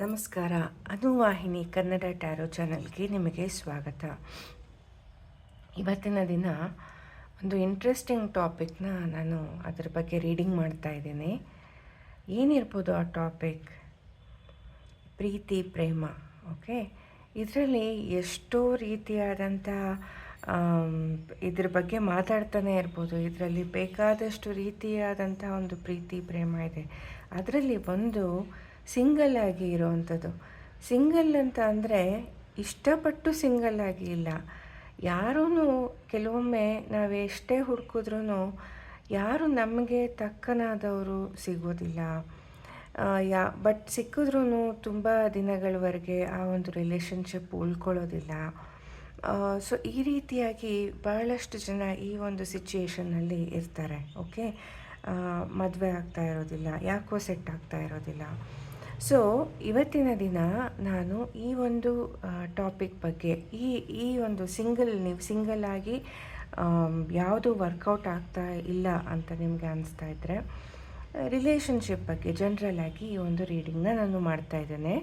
ನಮಸ್ಕಾರ. ಅನುವಾಹಿನಿ ಕನ್ನಡ ಟ್ಯಾರೋ ಚಾನಲ್ಗೆ ನಿಮಗೆ ಸ್ವಾಗತ. ಇವತ್ತಿನ ದಿನ ಒಂದು ಇಂಟ್ರೆಸ್ಟಿಂಗ್ ಟಾಪಿಕ್ನ ನಾನು ಅದರ ಬಗ್ಗೆ ರೀಡಿಂಗ್ ಮಾಡ್ತಾ ಇದ್ದೀನಿ. ಏನಿರ್ಬೋದು ಆ ಟಾಪಿಕ್ ಪ್ರೀತಿ, ಪ್ರೇಮ ಓಕೆ ಇದರಲ್ಲಿ ಎಷ್ಟೋ ರೀತಿಯಾದಂಥ ಇದ್ರ ಬಗ್ಗೆ ಮಾತಾಡ್ತಾನೆ ಇರ್ಬೋದು. ಇದರಲ್ಲಿ ಬೇಕಾದಷ್ಟು ರೀತಿಯಾದಂಥ ಒಂದು ಪ್ರೀತಿ, ಪ್ರೇಮ ಇದೆ. ಅದರಲ್ಲಿ ಒಂದು ಸಿಂಗಲ್ ಆಗಿ ಇರೋವಂಥದ್ದು. ಸಿಂಗಲ್ ಅಂತ ಅಂದರೆ ಇಷ್ಟಪಟ್ಟು ಸಿಂಗಲ್ ಆಗಿ ಇಲ್ಲ. ಯಾರೂ ಕೆಲವೊಮ್ಮೆ ನಾವು ಎಷ್ಟೇ ಹುಡುಕಿದ್ರೂ ಯಾರು ನಮಗೆ ತಕ್ಕನಾದವರು ಸಿಗೋದಿಲ್ಲ. ಯಾ, ಬಟ್ ಸಿಕ್ಕಿದ್ರೂ ತುಂಬ ದಿನಗಳವರೆಗೆ ಆ ಒಂದು ರಿಲೇಷನ್ಶಿಪ್ ಉಳ್ಕೊಳ್ಳೋದಿಲ್ಲ. ಸೊ ಈ ರೀತಿಯಾಗಿ ಬಹಳಷ್ಟು ಜನ ಈ ಒಂದು ಸಿಚುಯೇಷನ್ನಲ್ಲಿ ಇರ್ತಾರೆ, ಓಕೆ? ಮದುವೆ ಆಗ್ತಾ ಇರೋದಿಲ್ಲ, ಯಾಕೋ ಸೆಟ್ ಆಗ್ತಾ ಇರೋದಿಲ್ಲ. ಸೊ ಇವತ್ತಿನ ದಿನ ನಾನು ಈ ಒಂದು ಟಾಪಿಕ್ ಬಗ್ಗೆ, ಈ ಈ ಒಂದು ಸಿಂಗಲ್ ನೀವು ಸಿಂಗಲ್ ಆಗಿ ಯಾವುದು ವರ್ಕೌಟ್ ಆಗ್ತಾ ಇಲ್ಲ ಅಂತ ನಿಮಗೆ ಅನಿಸ್ತಾ ಇದ್ದರೆ ರಿಲೇಷನ್ಶಿಪ್ ಬಗ್ಗೆ ಜನ್ರಲ್ ಆಗಿ ಈ ಒಂದು ರೀಡಿಂಗ್ನ ನಾನು ಮಾಡ್ತಾ ಇದ್ದೇನೆ.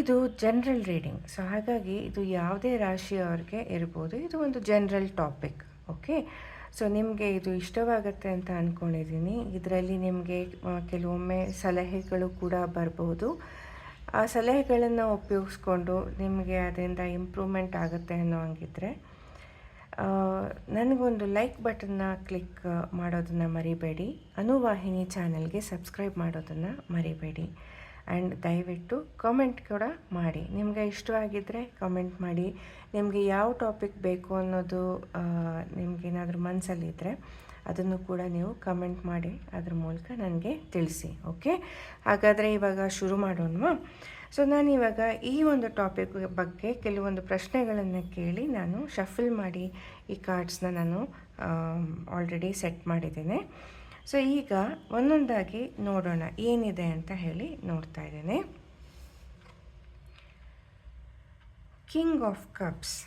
ಇದು ಜನರಲ್ ರೀಡಿಂಗ್ ಸೊ ಹಾಗಾಗಿ ಇದು ಯಾವುದೇ ರಾಶಿಯವ್ರಿಗೆ ಇರ್ಬೋದು, ಇದು ಒಂದು ಜನರಲ್ ಟಾಪಿಕ್ ಓಕೆ ಸೊ ನಿಮಗೆ ಇದು ಇಷ್ಟವಾಗುತ್ತೆ ಅಂತ ಅಂದ್ಕೊಂಡಿದ್ದೀನಿ ಇದರಲ್ಲಿ ನಿಮಗೆ ಕೆಲವೊಮ್ಮೆ ಸಲಹೆಗಳು ಕೂಡ ಬರಬಹುದು ಆ ಸಲಹೆಗಳನ್ನು ಉಪಯೋಗಿಸ್ಕೊಂಡು ನಿಮಗೆ ಅದರಿಂದ ಇಂಪ್ರೂವ್ಮೆಂಟ್ ಆಗುತ್ತೆ ಅನ್ನೋ ಹಂಗಿದ್ರೆ ನನಗೊಂದು ಲೈಕ್ ಬಟನ್ನ ಕ್ಲಿಕ್ ಮಾಡೋದನ್ನು ಮರಿಬೇಡಿ. ಅನುವಾಹಿನಿ ಚಾನಲ್ಗೆ ಸಬ್ಸ್ಕ್ರೈಬ್ ಮಾಡೋದನ್ನು ಮರಿಬೇಡಿ. ಆ್ಯಂಡ್ ದಯವಿಟ್ಟು ಕಾಮೆಂಟ್ ಕೂಡ ಮಾಡಿ. ನಿಮಗೆ ಇಷ್ಟವಾಗಿದ್ದರೆ ಕಾಮೆಂಟ್ ಮಾಡಿ. ನಿಮಗೆ ಯಾವ ಟಾಪಿಕ್ ಬೇಕು ಅನ್ನೋದು ನಿಮಗೇನಾದರೂ ಮನಸ್ಸಲ್ಲಿದ್ದರೆ ಅದನ್ನು ಕೂಡ ನೀವು ಕಮೆಂಟ್ ಮಾಡಿ. ಅದ್ರ ಮೂಲಕ ನನಗೆ ತಿಳಿಸಿ, ಓಕೆ? ಹಾಗಾದರೆ ಇವಾಗ ಶುರು ಮಾಡೋಣವಾ? ಸೊ ನಾನು ಇವಾಗ ಈ ಒಂದು ಟಾಪಿಕ್ ಬಗ್ಗೆ ಕೆಲವೊಂದು ಪ್ರಶ್ನೆಗಳನ್ನು ಕೇಳಿ ನಾನು ಶಫಲ್ ಮಾಡಿ ಈ ಕಾರ್ಡ್ಸ್ನ ನಾನು ಆಲ್ರೆಡಿ ಸೆಟ್ ಮಾಡಿದ್ದೇನೆ. ಸೊ ಈಗ ಒಂದೊಂದಾಗಿ ನೋಡೋಣ. ಏನಿದೆ ಅಂತ ಹೇಳಿ ನೋಡ್ತಾ ಇದ್ದೇನೆ. King of cups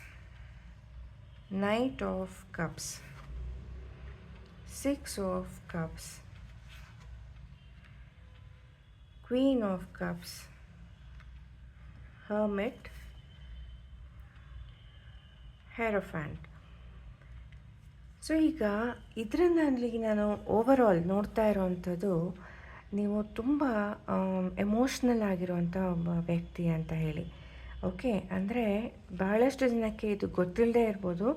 knight of cups six of cups queen of cups hermit. Hierophant so ಈಗ ಇದರಲ್ಲಿ ನಾನು ಓವರ್ ಆಲ್ ನೋಡ್ತಾ ಇರೋವಂಥದ್ದು ನೀವು ತುಂಬ ಎಮೋಷ್ನಲ್ ಆಗಿರುವಂಥ ಒಬ್ಬ ವ್ಯಕ್ತಿ ಅಂತ ಹೇಳಿ. ಓಕೆ ಅಂದರೆ ಬಹಳಷ್ಟು ಜನಕ್ಕೆ ಇದು ಗೊತ್ತಿಲ್ಲದೆ ಇರ್ಬೋದು,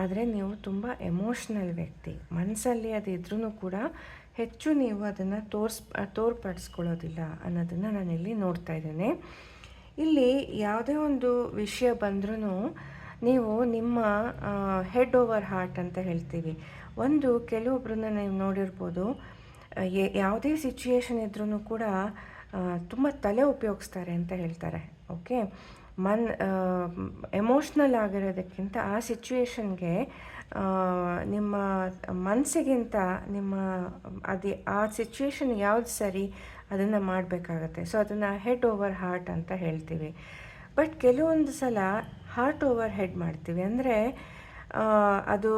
ಆದರೆ ನೀವು ತುಂಬ ಎಮೋಷ್ನಲ್ ವ್ಯಕ್ತಿ. ಮನಸ್ಸಲ್ಲಿ ಅದು ಇದ್ರೂ ಕೂಡ ಹೆಚ್ಚು ನೀವು ಅದನ್ನು ತೋರ್ಸ್, ತೋರ್ಪಡಿಸ್ಕೊಳ್ಳೋದಿಲ್ಲ ಅನ್ನೋದನ್ನು ನಾನಿಲ್ಲಿ ನೋಡ್ತಾ ಇದ್ದೇನೆ. ಇಲ್ಲಿ ಯಾವುದೇ ಒಂದು ವಿಷಯ ಬಂದ್ರೂ ನೀವು ನಿಮ್ಮ ಹೆಡ್ ಓವರ್ ಹಾರ್ಟ್ ಅಂತ ಹೇಳ್ತೀವಿ. ಒಂದು ಕೆಲವೊಬ್ಬರನ್ನ ನೀವು ನೋಡಿರ್ಬೋದು ಯಾವುದೇ ಸಿಚುಯೇಷನ್ ಇದ್ರೂ ಕೂಡ ತುಂಬ ತಲೆ ಉಪಯೋಗಿಸ್ತಾರೆ ಅಂತ ಹೇಳ್ತಾರೆ ಓಕೆ ಮನ್ ಎಮೋಷ್ನಲ್ ಆಗಿರೋದಕ್ಕಿಂತ ಆ ಸಿಚುಯೇಷನ್ಗೆ ನಿಮ್ಮ ಮನಸ್ಸಿಗಿಂತ ನಿಮ್ಮ, ಅದು, ಆ ಸಿಚುಯೇಷನ್ ಯಾವ್ದು ಸರಿ, ಅದನ್ನು ಮಾಡಬೇಕಾಗತ್ತೆ. ಸೊ ಅದನ್ನು ಹೆಡ್ ಓವರ್ ಹಾರ್ಟ್ ಅಂತ ಹೇಳ್ತೀವಿ. ಬಟ್ ಕೆಲವೊಂದು ಸಲ ಹಾರ್ಟ್ ಓವರ್ ಹೆಡ್ ಮಾಡ್ತೀವಿ. ಅಂದರೆ ಅದು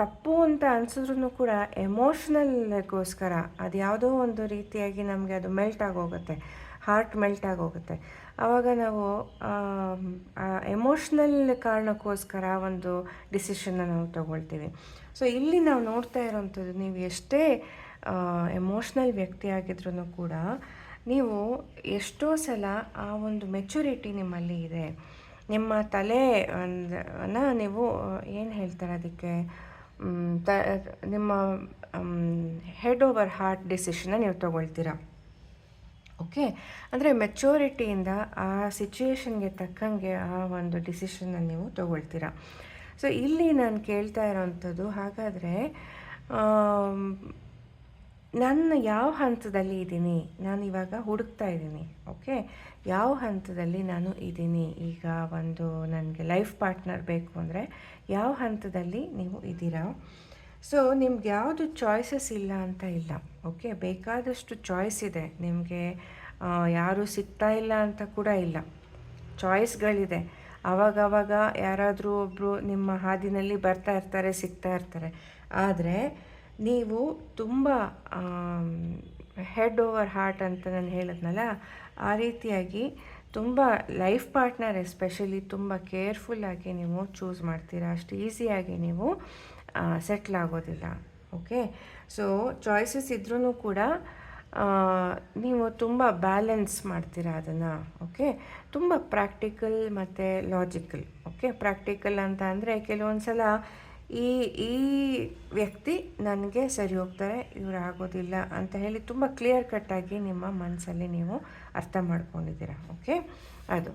ತಪ್ಪು ಅಂತ ಅನ್ಸಿದ್ರು ಕೂಡ ಎಮೋಷ್ನಲ್ಗೋಸ್ಕರ ಅದು ಯಾವುದೋ ಒಂದು ರೀತಿಯಾಗಿ ನಮಗೆ ಅದು ಮೆಲ್ಟ್ ಆಗೋಗುತ್ತೆ. ಹಾರ್ಟ್ ಮೆಲ್ಟ್ ಆಗೋಗುತ್ತೆ. ಆವಾಗ ನಾವು ಎಮೋಷ್ನಲ್ ಕಾರಣಕ್ಕೋಸ್ಕರ ಒಂದು ಡಿಸಿಷನ್ನ ನಾವು ತಗೊಳ್ತೀವಿ. ಸೊ ಇಲ್ಲಿ ನಾವು ನೋಡ್ತಾ ಇರೋವಂಥದ್ದು ನೀವು ಎಷ್ಟೇ ಎಮೋಷ್ನಲ್ ವ್ಯಕ್ತಿ ಆಗಿದ್ರೂ ಕೂಡ ನೀವು ಎಷ್ಟೋ ಸಲ ಆ ಒಂದು ಮೆಚುರಿಟಿ ನಿಮ್ಮಲ್ಲಿ ಇದೆ. ನಿಮ್ಮ ತಲೆ ಅನ್ನ ನೀವು, ಏನು ಹೇಳ್ತಾರೆ ಅದಕ್ಕೆ? ತ, ನಿಮ್ಮ ಹೆಡ್ ಓವರ್ ಹಾರ್ಟ್ ಡಿಸಿಷನ್ನ ನೀವು ತಗೊಳ್ತೀರಾ? ಓಕೆ? ಅಂದರೆ ಮೆಚೋರಿಟಿಯಿಂದ ಆ ಸಿಚುಯೇಷನ್ಗೆ ತಕ್ಕಂಗೆ ಆ ಒಂದು ಡಿಸಿಷನ್ನ ನೀವು ತಗೊಳ್ತೀರಾ? ಸೊ ಇಲ್ಲಿ ನಾನು ಕೇಳ್ತಾ ಇರೋವಂಥದ್ದು ಹಾಗಾದರೆ ನನ್ನ ಯಾವ ಹಂತದಲ್ಲಿ ಇದ್ದೀನಿ? ನಾನು ಇವಾಗ ಹುಡುಕ್ತಾ ಇದ್ದೀನಿ, ಓಕೆ? ಯಾವ ಹಂತದಲ್ಲಿ ನಾನು ಇದ್ದೀನಿ? ಈಗ ಒಂದು ನನಗೆ ಲೈಫ್ ಪಾರ್ಟ್ನರ್ ಬೇಕು ಅಂದರೆ ಯಾವ ಹಂತದಲ್ಲಿ ನೀವು ಇದ್ದೀರಾ? ಸೊ, ನಿಮ್ಗೆ ಯಾವುದು ಚಾಯ್ಸಸ್ ಇಲ್ಲ ಅಂತ ಇಲ್ಲ, ಓಕೆ? ಬೇಕಾದಷ್ಟು ಚಾಯ್ಸ್ ಇದೆ. ನಿಮಗೆ ಯಾರು ಸಿಗ್ತಾ ಇಲ್ಲ ಅಂತ ಕೂಡ ಇಲ್ಲ. ಚಾಯ್ಸ್ಗಳಿದೆ. ಆವಾಗವಾಗ ಯಾರಾದರೂ ಒಬ್ಬರು ನಿಮ್ಮ ಹಾದಿನಲ್ಲಿ ಬರ್ತಾ ಇರ್ತಾರೆ, ಸಿಗ್ತಾ ಇರ್ತಾರೆ. ಆದರೆ ನೀವು ತುಂಬ ಹೆಡ್ ಓವರ್ ಹಾರ್ಟ್ ಅಂತ ನಾನು ಹೇಳಿದ್ನಲ್ಲ, ಆ ರೀತಿಯಾಗಿ ತುಂಬ ಲೈಫ್ ಪಾರ್ಟ್ನರ್ ಎಸ್ಪೆಷಲಿ ತುಂಬ ಕೇರ್ಫುಲ್ಲಾಗಿ ನೀವು ಚೂಸ್ ಮಾಡ್ತೀರಾ, ಅಷ್ಟು ಈಸಿಯಾಗಿ ನೀವು ಸೆಟ್ಲ್ ಆಗೋದಿಲ್ಲ ಓಕೆ ಸೊ ಚಾಯ್ಸಸ್ ಇದ್ರೂ ಕೂಡ ನೀವು ತುಂಬ ಬ್ಯಾಲೆನ್ಸ್ ಮಾಡ್ತೀರಾ ಅದನ್ನು ಓಕೆ ತುಂಬ ಪ್ರಾಕ್ಟಿಕಲ್ ಮತ್ತು ಲಾಜಿಕಲ್ ಓಕೆ ಪ್ರಾಕ್ಟಿಕಲ್ ಅಂತ ಅಂದರೆ ಕೆಲವೊಂದು ಸಲ ಈ ಈ ವ್ಯಕ್ತಿ ನನಗೆ ಸರಿ ಹೋಗ್ತಾರೆ, ಇವ್ರು ಆಗೋದಿಲ್ಲ ಅಂತ ಹೇಳಿ ತುಂಬ ಕ್ಲಿಯರ್ ಕಟ್ಟಾಗಿ ನಿಮ್ಮ ಮನಸ್ಸಲ್ಲಿ ನೀವು ಅರ್ಥ ಮಾಡ್ಕೊಂಡಿದ್ದೀರಾ ಓಕೆ ಅದು.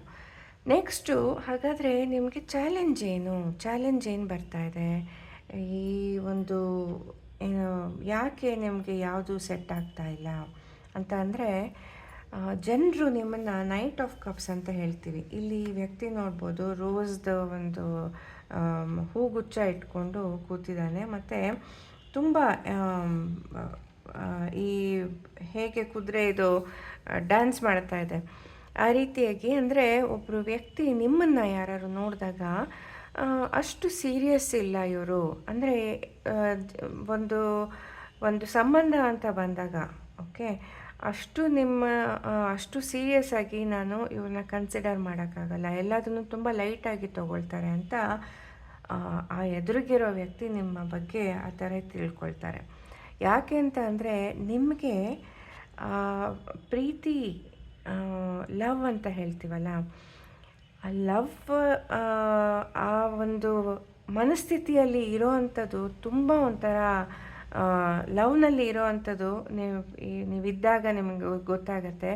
ನೆಕ್ಸ್ಟು ಹಾಗಾದರೆ ನಿಮಗೆ ಚಾಲೆಂಜ್ ಏನು? ಚಾಲೆಂಜ್ ಏನು ಬರ್ತಾ ಇದೆ? ಈ ಒಂದು, ಏನು, ಯಾಕೆ ನಿಮಗೆ ಯಾವುದು ಸೆಟ್ ಆಗ್ತಾ ಇಲ್ಲ? ಅಂತ ಅಂದರೆ ಜನರು ನಿಮ್ಮನ್ನು ನೈಟ್ ಆಫ್ ಕಪ್ಸ್ ಅಂತ ಹೇಳ್ತೀವಿ. ಇಲ್ಲಿ ವ್ಯಕ್ತಿ ನೋಡ್ಬೋದು, ರೋಸ್ದು ಒಂದು ಹೂಗುಚ್ಛ ಇಟ್ಕೊಂಡು ಕೂತಿದ್ದಾನೆ. ಮತ್ತು ತುಂಬ ಈ ಹೇಗೆ ಕುದುರೆ ಇದು ಡ್ಯಾನ್ಸ್ ಮಾಡ್ತಾ ಇದೆ. ಆ ರೀತಿಯಾಗಿ ಅಂದರೆ ಒಬ್ಬರು ವ್ಯಕ್ತಿ ನಿಮ್ಮನ್ನು ಯಾರು ನೋಡಿದಾಗ ಅಷ್ಟು ಸೀರಿಯಸ್ ಇಲ್ಲ ಇವರು. ಅಂದರೆ ಒಂದು ಒಂದು ಸಂಬಂಧ ಅಂತ ಬಂದಾಗ ಓಕೆ ಅಷ್ಟು ನಿಮ್ಮ ಅಷ್ಟು ಸೀರಿಯಸ್ ಆಗಿ ನಾನು ಇವ್ರನ್ನ ಕನ್ಸಿಡರ್ ಮಾಡೋಕ್ಕಾಗಲ್ಲ. ಎಲ್ಲದನ್ನು ತುಂಬ ಲೈಟಾಗಿ ತಗೊಳ್ತಾರೆ ಅಂತ ಆ, ಎದುರಿಗಿರೋ ವ್ಯಕ್ತಿ ನಿಮ್ಮ ಬಗ್ಗೆ ಆ ಥರ ತಿಳ್ಕೊಳ್ತಾರೆ. ಯಾಕೆ ಅಂತ ಅಂದರೆ ನಿಮಗೆ ಪ್ರೀತಿ ಲವ್ ಅಂತ ಹೇಳ್ತೀವಲ್ಲ ಆ ಲವ್ ಆ ಒಂದು ಮನಸ್ಥಿತಿಯಲ್ಲಿ ಇರೋ ಅಂಥದ್ದು ತುಂಬ ಒಂಥರ ಲವ್ನಲ್ಲಿ ಇರೋ ಅಂಥದ್ದು ನೀವು ನೀವಿದ್ದಾಗ ನಿಮಗೆ ಗೊತ್ತಾಗತ್ತೆ.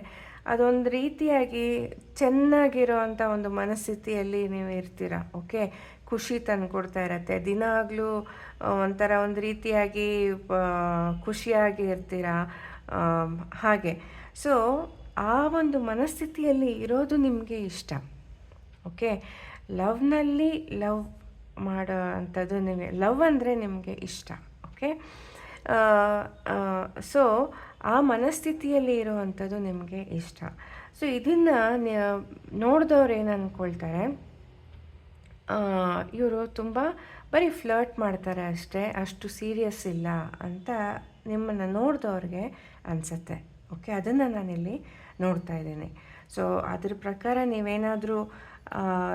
ಅದೊಂದು ರೀತಿಯಾಗಿ ಚೆನ್ನಾಗಿರೋ ಅಂಥ ಒಂದು ಮನಸ್ಥಿತಿಯಲ್ಲಿ ನೀವು ಇರ್ತೀರ, ಓಕೆ? ಖುಷಿ ತಂದು ಕೊಡ್ತಾ ಇರತ್ತೆ. ದಿನಾಗಲೂ ಒಂಥರ ಒಂದು ರೀತಿಯಾಗಿ ಖುಷಿಯಾಗಿ ಇರ್ತೀರ? ಹಾಗೆ. ಸೊ ಆ ಒಂದು ಮನಸ್ಥಿತಿಯಲ್ಲಿ ಇರೋದು ನಿಮಗೆ ಇಷ್ಟ, ಓಕೆ? ಲವ್ನಲ್ಲಿ ಲವ್ ಮಾಡೋ ಅಂಥದ್ದು ನಿಮಗೆ, ಲವ್ ಅಂದರೆ ನಿಮಗೆ ಇಷ್ಟ. ಓಕೆ? ಸೊ, ಆ ಮನಸ್ಥಿತಿಯಲ್ಲಿ ಇರುವಂಥದ್ದು ನಿಮಗೆ ಇಷ್ಟ. ಸೊ, ಇದನ್ನು ನೋಡಿದವ್ರು ಏನು ಅಂದ್ಕೊಳ್ತಾರೆ ಇವರು ತುಂಬ ಬರೀ ಫ್ಲರ್ಟ್ ಮಾಡ್ತಾರೆ ಅಷ್ಟೇ, ಅಷ್ಟು ಸೀರಿಯಸ್ ಇಲ್ಲ ಅಂತ ನಿಮ್ಮನ್ನು ನೋಡಿದವ್ರಿಗೆ ಅನಿಸುತ್ತೆ. ಓಕೆ? ಅದನ್ನು ನಾನಿಲ್ಲಿ ನೋಡ್ತಾ ಇದ್ದೀನಿ. ಸೊ, ಅದ್ರ ಪ್ರಕಾರ ನೀವೇನಾದರೂ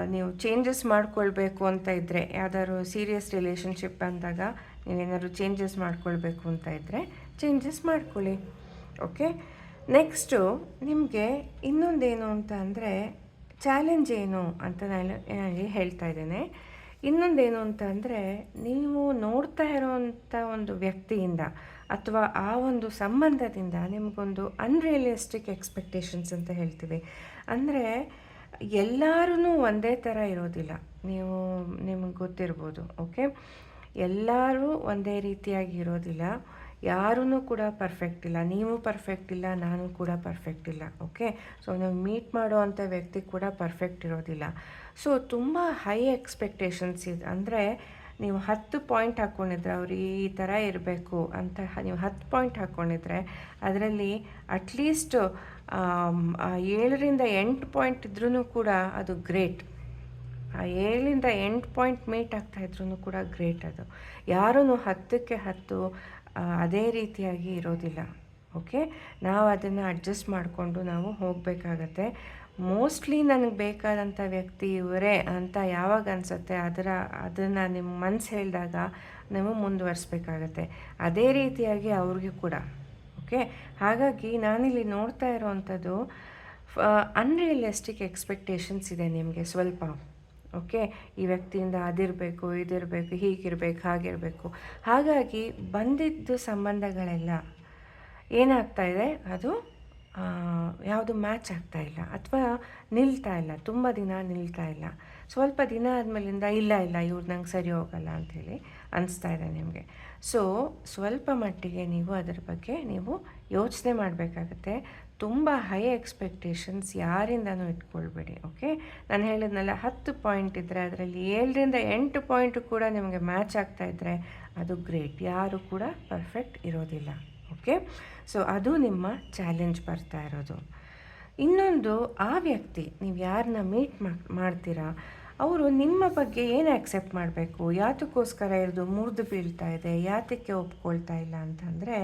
ನೀವು ಚೇಂಜಸ್ ಮಾಡ್ಕೊಳ್ಬೇಕು ಅಂತ ಇದ್ದರೆ ಯಾವ್ದಾದ್ರು ಸೀರಿಯಸ್ ರಿಲೇಷನ್ಶಿಪ್ ಅಂದಾಗ ನೀವೇನಾದ್ರು ಚೇಂಜಸ್ ಮಾಡ್ಕೊಳ್ಬೇಕು ಅಂತ ಇದ್ದರೆ ಚೇಂಜಸ್ ಮಾಡ್ಕೊಳ್ಳಿ ಓಕೆ ನೆಕ್ಸ್ಟು ನಿಮಗೆ ಇನ್ನೊಂದೇನು ಅಂತ ಅಂದರೆ ಚಾಲೆಂಜ್ ಏನು ಅಂತ ನಾನು ಹೇಳ್ತಾ ಇದ್ದೇನೆ. ಇನ್ನೊಂದೇನು ಅಂತ ಅಂದರೆ ನೀವು ನೋಡ್ತಾ ಇರೋವಂಥ ಒಂದು ವ್ಯಕ್ತಿಯಿಂದ ಅಥವಾ ಆ ಒಂದು ಸಂಬಂಧದಿಂದ ನಿಮಗೊಂದು ಅನ್ರಿಯಲಿಸ್ಟಿಕ್ ಎಕ್ಸ್ಪೆಕ್ಟೇಷನ್ಸ್ ಅಂತ ಹೇಳ್ತೀವಿ. ಅಂದರೆ ಎಲ್ಲರೂ ಒಂದೇ ಥರ ಇರೋದಿಲ್ಲ. ನೀವು, ನಿಮಗೆ ಗೊತ್ತಿರ್ಬೋದು ಓಕೆ ಎಲ್ಲರೂ ಒಂದೇ ರೀತಿಯಾಗಿ ಇರೋದಿಲ್ಲ. ಯಾರೂ ಕೂಡ ಪರ್ಫೆಕ್ಟ್ ಇಲ್ಲ. ನೀವು ಪರ್ಫೆಕ್ಟ್ ಇಲ್ಲ, ನಾನು ಕೂಡ ಪರ್ಫೆಕ್ಟ್ ಇಲ್ಲ ಓಕೆ ಸೊ ನೀವು ಮೀಟ್ ಮಾಡೋ ಅಂಥ ವ್ಯಕ್ತಿ ಕೂಡ ಪರ್ಫೆಕ್ಟ್ ಇರೋದಿಲ್ಲ. ಸೊ ತುಂಬ ಹೈ ಎಕ್ಸ್ಪೆಕ್ಟೇಷನ್ಸ್ ಇದೆ, ಅಂದರೆ ನೀವು ಹತ್ತು ಪಾಯಿಂಟ್ ಹಾಕ್ಕೊಂಡಿದ್ರೆ ಅವ್ರು ಈ ಥರ ಇರಬೇಕು ಅಂತ ನೀವು ಹತ್ತು ಪಾಯಿಂಟ್ ಹಾಕ್ಕೊಂಡಿದ್ರೆ ಅದರಲ್ಲಿ ಅಟ್ಲೀಸ್ಟ್ ಏಳರಿಂದ ಎಂಟು ಪಾಯಿಂಟ್ ಇದ್ರೂ ಕೂಡ ಅದು ಗ್ರೇಟ್ ಆ ಏಳಿಂದ ಎಂಟು ಪಾಯಿಂಟ್ ಮೀಟ್ ಆಗ್ತಾ ಇದ್ರೂ ಕೂಡ ಗ್ರೇಟ್ ಅದು. ಯಾರೂ ಹತ್ತಕ್ಕೆ ಹತ್ತು ಅದೇ ರೀತಿಯಾಗಿ ಇರೋದಿಲ್ಲ. ಓಕೆ? ನಾವು ಅದನ್ನು ಅಡ್ಜಸ್ಟ್ ಮಾಡಿಕೊಂಡು ನಾವು ಹೋಗಬೇಕಾಗತ್ತೆ. ಮೋಸ್ಟ್ಲಿ ನನಗೆ ಬೇಕಾದಂಥ ವ್ಯಕ್ತಿ ಇವರೇ ಅಂತ ಯಾವಾಗ ಅನಿಸುತ್ತೆ ಅದರ, ಅದನ್ನು ನಿಮ್ಮ ಮನಸ್ಸು ಹೇಳಿದಾಗ ನೀವು ಮುಂದುವರಿಸ್ಬೇಕಾಗತ್ತೆ. ಅದೇ ರೀತಿಯಾಗಿ ಅವ್ರಿಗೆ ಕೂಡ. ಓಕೆ? ಹಾಗಾಗಿ ನಾನಿಲ್ಲಿ ನೋಡ್ತಾ ಇರೋವಂಥದ್ದು ಅನ್ರಿಯಲಿಸ್ಟಿಕ್ ಎಕ್ಸ್ಪೆಕ್ಟೇಷನ್ಸ್ ಇದೆ ನಿಮಗೆ ಸ್ವಲ್ಪ. ಓಕೆ? ಈ ವ್ಯಕ್ತಿಯಿಂದ ಅದಿರಬೇಕು, ಇದಿರಬೇಕು, ಹೀಗಿರಬೇಕು, ಹಾಗಿರಬೇಕು. ಹಾಗಾಗಿ ಬಂದಿದ್ದು ಸಂಬಂಧಗಳೆಲ್ಲ ಏನಾಗ್ತಾ ಇದೆ? ಅದು ಯಾವುದು ಮ್ಯಾಚ್ ಆಗ್ತಾ ಇಲ್ಲ ಅಥವಾ ನಿಲ್ತಾ ಇಲ್ಲ, ತುಂಬ ದಿನ ನಿಲ್ತಾ ಇಲ್ಲ. ಸ್ವಲ್ಪ ದಿನ ಆದಮೇಲಿಂದ ಇಲ್ಲ ಇಲ್ಲ, ಇವ್ರು ನಂಗೆ ಸರಿ ಹೋಗಲ್ಲ ಅಂಥೇಳಿ ಅನಿಸ್ತಾ ಇದೆ ನಿಮಗೆ. ಸೊ, ಸ್ವಲ್ಪ ಮಟ್ಟಿಗೆ ನೀವು ಅದರ ಬಗ್ಗೆ ನೀವು ಯೋಚನೆ ಮಾಡಬೇಕಾಗತ್ತೆ. ತುಂಬ ಹೈ ಎಕ್ಸ್ಪೆಕ್ಟೇಷನ್ಸ್ ಯಾರಿಂದನೂ ಇಟ್ಕೊಳ್ಬೇಡಿ ಓಕೆ ನಾನು ಹೇಳಿದ್ನಲ್ಲ, ಹತ್ತು ಪಾಯಿಂಟ್ ಇದ್ದರೆ ಅದರಲ್ಲಿ ಏಳರಿಂದ ಎಂಟು ಪಾಯಿಂಟು ಕೂಡ ನಿಮಗೆ ಮ್ಯಾಚ್ ಆಗ್ತಾ ಇದ್ದರೆ ಅದು ಗ್ರೇಟ್ ಯಾರು ಕೂಡ ಪರ್ಫೆಕ್ಟ್ ಇರೋದಿಲ್ಲ ಓಕೆ ಸೊ ಅದು ನಿಮ್ಮ ಚಾಲೆಂಜ್ ಬರ್ತಾ ಇರೋದು. ಇನ್ನೊಂದು, ಆ ವ್ಯಕ್ತಿ, ನೀವು ಯಾರನ್ನ ಮೀಟ್ ಮಾಡ್ತೀರಾ, ಅವರು ನಿಮ್ಮ ಬಗ್ಗೆ ಏನು ಆ್ಯಕ್ಸೆಪ್ಟ್ ಮಾಡಬೇಕು? ಯಾತಕ್ಕೋಸ್ಕರ ಇರೋದು ಮುರಿದು ಬೀಳ್ತಾ ಇದೆ? ಯಾತಕ್ಕೆ ಒಪ್ಕೊಳ್ತಾ ಇಲ್ಲ ಅಂತಂದರೆ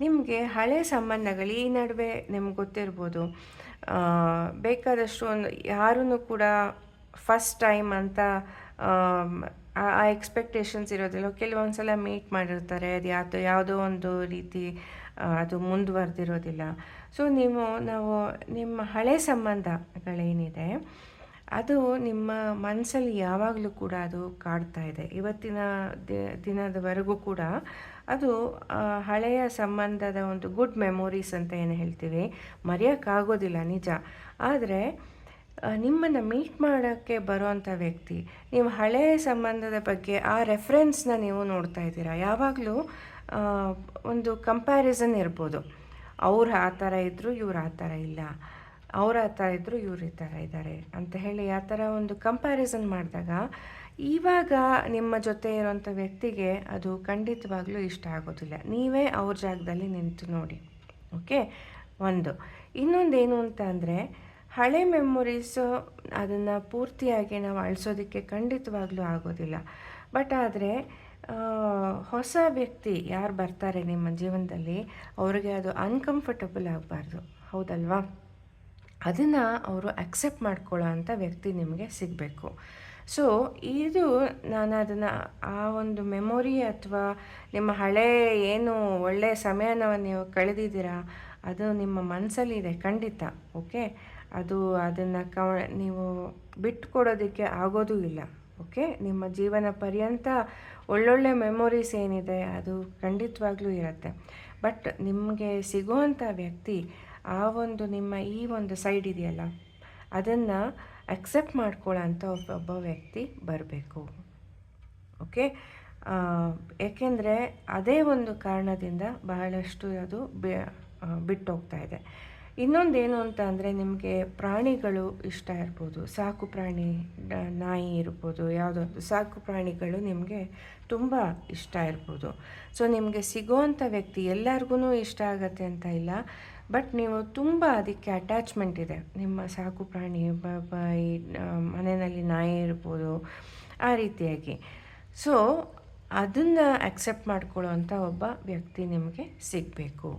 ನಿಮಗೆ ಹಳೆ ಸಂಬಂಧಗಳು ಈ ನಡುವೆ ನಿಮ್ಗೆ ಗೊತ್ತಿರ್ಬೋದು. ಬೇಕಾದಷ್ಟು ಒಂದು ಯಾರೂ ಕೂಡ ಫಸ್ಟ್ ಟೈಮ್ ಅಂತ, ಆ ಆ ಎಕ್ಸ್ಪೆಕ್ಟೇಷನ್ಸ್ ಇರೋದಿಲ್ಲ. ಕೆಲವೊಂದು ಸಲ ಮೀಟ್ ಮಾಡಿರ್ತಾರೆ. ಅದು ಯಾವುದು, ಯಾವುದೋ ಒಂದು ರೀತಿ ಅದು ಮುಂದುವರೆದಿರೋದಿಲ್ಲ. ಸೊ ನೀವು, ನಾವು ನಿಮ್ಮ ಹಳೆ ಸಂಬಂಧಗಳೇನಿದೆ, ಅದು ನಿಮ್ಮ ಮನಸ್ಸಲ್ಲಿ ಯಾವಾಗಲೂ ಕೂಡ ಅದು ಕಾಡ್ತಾ ಇದೆ. ಇವತ್ತಿನ ದಿನದವರೆಗೂ ಕೂಡ ಅದು ಹಳೆಯ ಸಂಬಂಧದ ಒಂದು ಗುಡ್ ಮೆಮೊರೀಸ್ ಅಂತ ಏನು ಹೇಳ್ತೀವಿ? ಮರೆಯೋಕ್ಕಾಗೋದಿಲ್ಲ ನಿಜ. ಆದರೆ ನಿಮ್ಮನ್ನು ಮೀಟ್ ಮಾಡೋಕ್ಕೆ ಬರೋವಂಥ ವ್ಯಕ್ತಿ, ನೀವು ಹಳೆಯ ಸಂಬಂಧದ ಬಗ್ಗೆ ಆ ರೆಫರೆನ್ಸ್ನ ನೀವು ನೋಡ್ತಾ ಇದ್ದೀರಾ? ಯಾವಾಗಲೂ ಒಂದು ಕಂಪ್ಯಾರಿಸನ್ ಇರ್ಬೋದು. ಅವ್ರು ಆ ಥರ ಇದ್ದರು ಇವ್ರು ಆ ಥರ ಇಲ್ಲ. ಅವ್ರು ಆ ಥರ ಇದ್ದರು ಇವ್ರು ಈ ಥರ ಇದ್ದಾರೆ ಅಂತ ಹೇಳಿ ಆ ಥರ ಒಂದು ಕಂಪ್ಯಾರಿಸನ್ ಮಾಡಿದಾಗ ಇವಾಗ ನಿಮ್ಮ ಜೊತೆ ಇರೋಂಥ ವ್ಯಕ್ತಿಗೆ ಅದು ಖಂಡಿತವಾಗ್ಲೂ ಇಷ್ಟ ಆಗೋದಿಲ್ಲ. ನೀವೇ ಅವ್ರ ಜಾಗದಲ್ಲಿ ನಿಂತು ನೋಡಿ. ಓಕೆ? ಒಂದು. ಇನ್ನೊಂದೇನು ಅಂತ ಅಂದರೆ, ಹಳೆ ಮೆಮೊರೀಸು ಅದನ್ನು ಪೂರ್ತಿಯಾಗಿ ನಾವು ಅಳಿಸೋದಕ್ಕೆ ಖಂಡಿತವಾಗ್ಲೂ ಆಗೋದಿಲ್ಲ. ಬಟ್ ಆದರೆ ಹೊಸ ವ್ಯಕ್ತಿ ಯಾರು ಬರ್ತಾರೆ ನಿಮ್ಮ ಜೀವನದಲ್ಲಿ, ಅವರಿಗೆ ಅದು ಅನ್ಕಂಫರ್ಟಬಲ್ ಆಗಬಾರ್ದು. ಹೌದಲ್ವಾ? ಅದನ್ನು ಅವರು ಅಕ್ಸೆಪ್ಟ್ ಮಾಡ್ಕೊಳ್ಳೋ ಅಂಥ ವ್ಯಕ್ತಿ ನಿಮಗೆ ಸಿಗಬೇಕು. ಸೊ ಇದು ನಾನು ಅದನ್ನು ಆ ಒಂದು ಮೆಮೊರಿ ಅಥವಾ ನಿಮ್ಮ ಹಳೆ ಏನು ಒಳ್ಳೆಯ ಸಮಯನ ನೀವು ಕಳೆದಿದ್ದೀರಾ, ಅದು ನಿಮ್ಮ ಮನಸ್ಸಲ್ಲಿದೆ ಖಂಡಿತ, ಓಕೆ? ಅದು ಅದನ್ನು ಕ ನೀವು ಬಿಟ್ಟು ಕೊಡೋದಕ್ಕೆ ಆಗೋದೂ ಇಲ್ಲ, ಓಕೆ? ನಿಮ್ಮ ಜೀವನ ಪರ್ಯಂತ ಒಳ್ಳೊಳ್ಳೆ ಮೆಮೊರೀಸ್ ಏನಿದೆ, ಅದು ಖಂಡಿತವಾಗ್ಲೂ ಇರುತ್ತೆ. ಬಟ್ ನಿಮಗೆ ಸಿಗುವಂಥ ವ್ಯಕ್ತಿ ಆ ಒಂದು ನಿಮ್ಮ ಈ ಒಂದು ಸೈಡ್ ಇದೆಯಲ್ಲ, ಅದನ್ನು ಅಕ್ಸೆಪ್ಟ್ ಮಾಡ್ಕೊಳ್ಳೋಂಥ ಒಬ್ಬ ವ್ಯಕ್ತಿ ಬರಬೇಕು. ಓಕೆ? ಏಕೆಂದರೆ ಅದೇ ಒಂದು ಕಾರಣದಿಂದ ಬಹಳಷ್ಟು ಅದು ಬಿ ಬಿಟ್ಟು ಹೋಗ್ತಾ ಇದೆ. ಇನ್ನೊಂದೇನು ಅಂತ ಅಂದರೆ ನಿಮಗೆ ಪ್ರಾಣಿಗಳು ಇಷ್ಟ ಇರ್ಬೋದು. ಸಾಕು ಪ್ರಾಣಿ ನಾಯಿ ಇರ್ಬೋದು ಯಾವುದೊಂದು ಸಾಕು ಪ್ರಾಣಿಗಳು ನಿಮಗೆ ತುಂಬ ಇಷ್ಟ ಇರ್ಬೋದು. ಸೊ ನಿಮಗೆ ಸಿಗೋವಂಥ ವ್ಯಕ್ತಿ ಎಲ್ಲರಿಗೂ ಇಷ್ಟ ಆಗತ್ತೆ ಅಂತ ಇಲ್ಲ. ಬಟ್ ನೀವು ತುಂಬ ಅದಕ್ಕೆ ಅಟ್ಯಾಚ್ಮೆಂಟ್ ಇದೆ. ನಿಮ್ಮ ಸಾಕು ಪ್ರಾಣಿ ಈ ಮನೆಯಲ್ಲಿ ನಾಯಿ ಇರ್ಬೋದು, ಆ ರೀತಿಯಾಗಿ. ಸೊ ಅದನ್ನು ಅಕ್ಸೆಪ್ಟ್ ಮಾಡ್ಕೊಳ್ಳೋವಂಥ ಒಬ್ಬ ವ್ಯಕ್ತಿ ನಿಮಗೆ ಸಿಗಬೇಕು.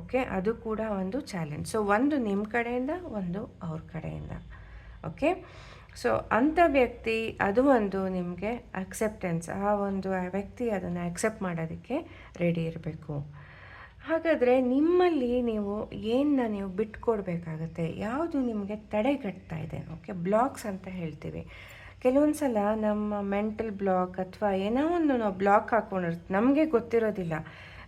ಓಕೆ ಅದು ಕೂಡ ಒಂದು ಚಾಲೆಂಜ್ ಸೊ ಒಂದು ನಿಮ್ಮ ಕಡೆಯಿಂದ, ಒಂದು ಅವ್ರ ಕಡೆಯಿಂದ. ಓಕೆ ಸೊ ಅಂಥ ವ್ಯಕ್ತಿ, ಅದು ಒಂದು ನಿಮಗೆ ಅಕ್ಸೆಪ್ಟೆನ್ಸ್ ಆ ಒಂದು ವ್ಯಕ್ತಿ ಅದನ್ನು ಅಕ್ಸೆಪ್ಟ್ ಮಾಡೋದಕ್ಕೆ ರೆಡಿ ಇರಬೇಕು. ಹಾಗಾದರೆ ನಿಮ್ಮಲ್ಲಿ ನೀವು ಏನನ್ನ ನೀವು ಬಿಟ್ಕೊಡ್ಬೇಕಾಗತ್ತೆ? ಯಾವುದು ನಿಮಗೆ ತಡೆಗಟ್ತಾ ಇದೆ? ಓಕೆ ಬ್ಲಾಕ್ಸ್ ಅಂತ ಹೇಳ್ತೀವಿ. ಕೆಲವೊಂದು ಸಲ ನಮ್ಮ ಮೆಂಟಲ್ ಬ್ಲಾಕ್ ಅಥವಾ ಏನೋ ಒಂದು ನಾವು ಬ್ಲಾಕ್ ಹಾಕ್ಕೊಂಡಿರ್ತೀವಿ ನಮಗೆ ಗೊತ್ತಿರೋದಿಲ್ಲ.